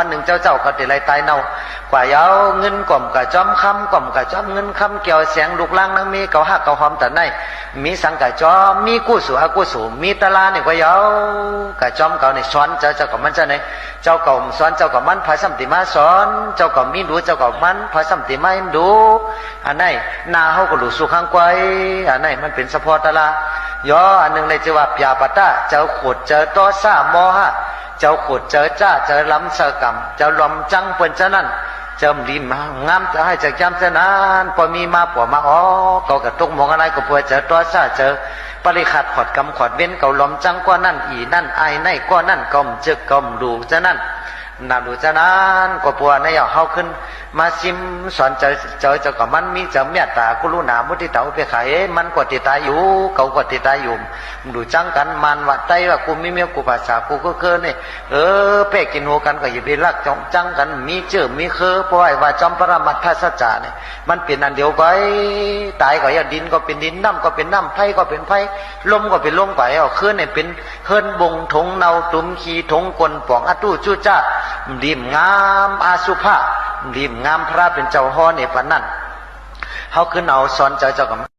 วันหนึ่งเจ้าเจ้าก็ติไรตายเน่ากว่าเยาเงินกล่อมกะจอมคำกล่อมกะจอมเงินคำเกี่ยวเสียงลูกล่างนังมีเกาหักเกาหอมแต่ในมีสังกะจอมมีกู้สู่อากู้สู่มีตะลาเนี่ยกว่าเยากะจอมเก่าเนี่ยสอนเจ้าเจ้ากับมันเจ้าไหนเจ้าเก่าสอนเจ้ากับมันพายสัมติมาสอน เจ้าเก่ามีดูเจ้ากับมันพายสัมติมาดูอันไหนนาเฮาก็หลุดสู่ข้างไกวอันไหนมันเป็นสะพอตะลายออันหนึ่งเลยจะว่าปยาปะตะเจ้าขุดเจอตอซ่ามอฮะ เจ้าขุดเจอจ้าเจอล้ำเสอกรรมเจ้าลมจังเปิ้นเจ้านั่นเจิมดีมางามจะให้จากจำเจ้านั้นพอมีมาปอมาอ๋อเกากระตุกมองอะไรก็เพื่อเจอตัวซาเจอปริขัดขอดกำขอดเว้นเก่าลมจังกว่านั่นอีนั่นไอในกว่านั่นกอมจึกกอมดูเจ้านั่น นาดูเจ้านั้นก็ปัวในเอาเฮาขึ้น มาซิมสอนเจอเจอเจ้ากับมันมีเจ้าเมตตากุลุนามุติตาอุเบกขาเอ๊ะมันกว่าติดตายอยู่เกากว่าติดตายอยู่มึงดูจังกันมันว่าใจว่ากูมีเมียกูภาษากูก็เกินนี่เออเป้กินหัวกันก็อย่าไปรักจองจังกันมีเจอมีเคอเพราะไอ้ว่าจอมปรมัตถสัจจานี่มันเป็นอันเดียวกันตายก็อย่าดินก็เป็นดินน้ำก็เป็นน้ำไฟก็เป็นไฟลมก็เป็นลมไปเอาคืนเนี่ยเป็นเฮิรนบงถงเนาตุ้มขีถงกลป่องอัตู้จู้จ้าดีมงามอาสุภาดีมงามพระเป็นเจ้าฮ้อในปันนั่นเขาขึ้นเอาสอนเจ้าเจ้ากับ